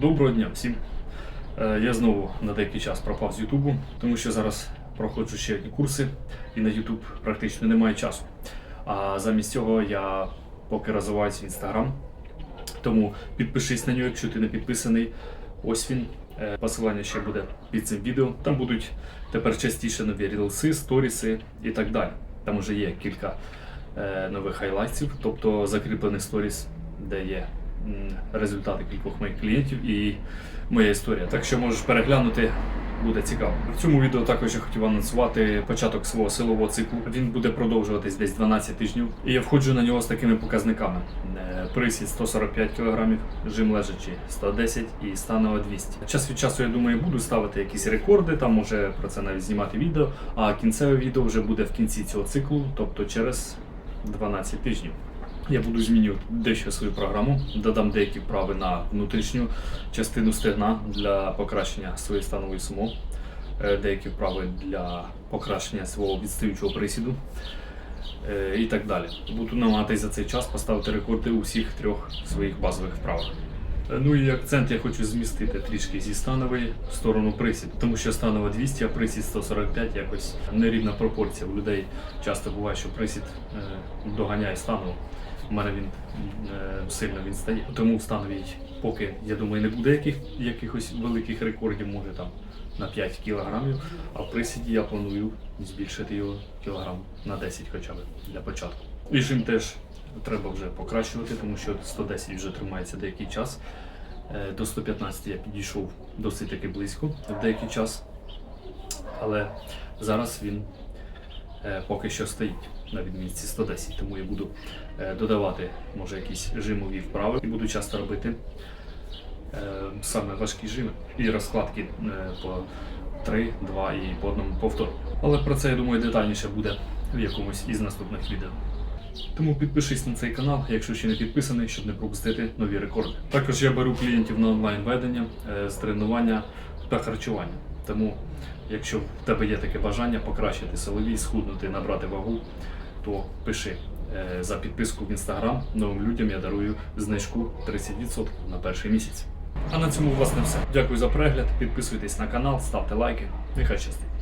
Доброго дня всім. Е, Я знову на деякий час пропав з Ютубу, тому що зараз проходжу ще одні курси, і на Ютуб практично немає часу. А замість цього я поки розвиваюся в Інстаграм. Тому підпишись на нього, якщо ти не підписаний. Ось він. Е, Посилання ще буде під цим відео. Там будуть тепер частіше нові рілси, сторіси і так далі. Там вже є кілька е, нових хайлайтів, тобто закріплених сторіс, де є результати кількох моїх клієнтів і моя історія. Так що можеш переглянути, буде цікаво. В цьому відео також я хотів анонсувати початок свого силового циклу. Він буде продовжуватись десь 12 тижнів. І я входжу на нього з такими показниками: присід 145 кг, жим лежачи 110 і станова 200. Час від часу, я думаю, буду ставити якісь рекорди, там може про це навіть знімати відео. А кінцеве відео вже буде в кінці цього циклу, тобто через 12 тижнів. Я буду змінювати дещо свою програму, додам деякі вправи на внутрішню частину стегна для покращення своєї станової сумо, е, деякі вправи для покращення свого відстаючого присіду е, і так далі. Буду намагатися за цей час поставити рекорди у всіх трьох своїх базових вправах. Е, Ну і акцент я хочу змістити трішки зі станової в сторону присід, тому що станова 200, а присід 145 якось нерівна пропорція. У людей часто буває, що присід е, доганяє станову. У мене він е, сильно відстає. Тому в становій поки, я думаю, не буде яких, якихось великих рекордів, може там на 5 кілограмів, а в присіді я планую збільшити його кілограм на 10 хоча б для початку. І жим теж треба вже покращувати, тому що 110 вже тримається деякий час. Е, До 115 я підійшов досить таки близько в деякий час, але зараз він е, поки що стоїть на відмітці 110, тому я буду е, додавати може якісь жимові вправи і буду часто робити саме важкі жими і розкладки по 3, 2 і по одному повтору. Але про це я думаю детальніше буде в якомусь із наступних відео. Тому підпишись на цей канал, якщо ще не підписаний, щоб не пропустити нові рекорди. Також я беру клієнтів на онлайн ведення з тренування та харчування. Тому, якщо в тебе є таке бажання покращити силові, схуднути, набрати вагу, то пиши Е, за підписку в інстаграм. Новим людям я дарую знижку 30% на перший місяць. А на цьому власне все. Дякую за перегляд. Підписуйтесь на канал, ставте лайки. Нехай щастить.